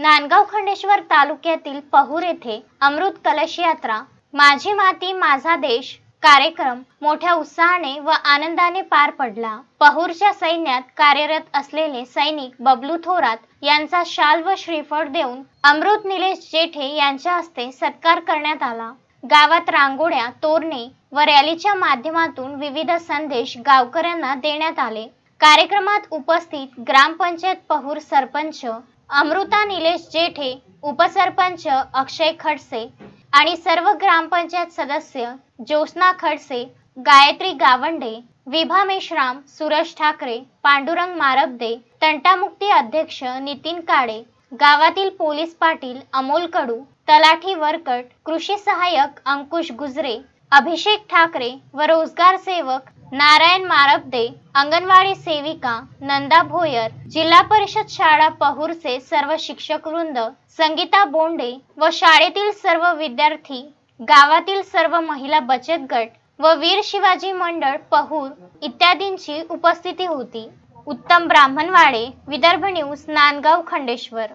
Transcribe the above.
नांदगाव खंडेश्वर तालुक्यातील पहूर येथे अमृत कलश यात्रा माझी माती माझा देश कार्यक्रम मोठ्या उत्साहाने व आनंदाने पार पडला. पहूरच्या सैन्यात कार्यरत असलेले सैनिक बबलू थोरात यांचा शाल व श्रीफळ देऊन अमृत निलेश जेठे यांच्या हस्ते सत्कार करण्यात आला. गावात रांगोळ्या तोरणे व रॅलीच्या माध्यमातून विविध संदेश गावकऱ्यांना देण्यात आले. कार्यक्रमात उपस्थित ग्रामपंचायत पहूर सरपंच अमृता निलेश जेठे उपसरपंच अक्षय खडसे आणि सर्व ग्रामपंचायत सदस्य ज्योत्स्ना खडसे गायत्री गावंडे विभा मेश्राम सुरेश ठाकरे पांडुरंग मारबदे तंटामुक्ती अध्यक्ष नितीन काळे गावातील पोलीस पाटील अमोल कडू तलाठी वरकट कृषी सहाय्यक अंकुश गुजरे अभिषेक ठाकरे व रोजगार सेवक नारायण मारबदे अंगणवाडी सेविका नंदा भोयर जिल्हा परिषद शाळा पहूरचे सर्व शिक्षक वृंद संगीता बोंडे व शाळेतील सर्व विद्यार्थी गावातील सर्व महिला बचत गट व वीर शिवाजी मंडळ पहूर इत्यादींची उपस्थिती होती. उत्तम ब्राह्मणवाडे विदर्भ न्यूज नांदगाव खंडेश्वर.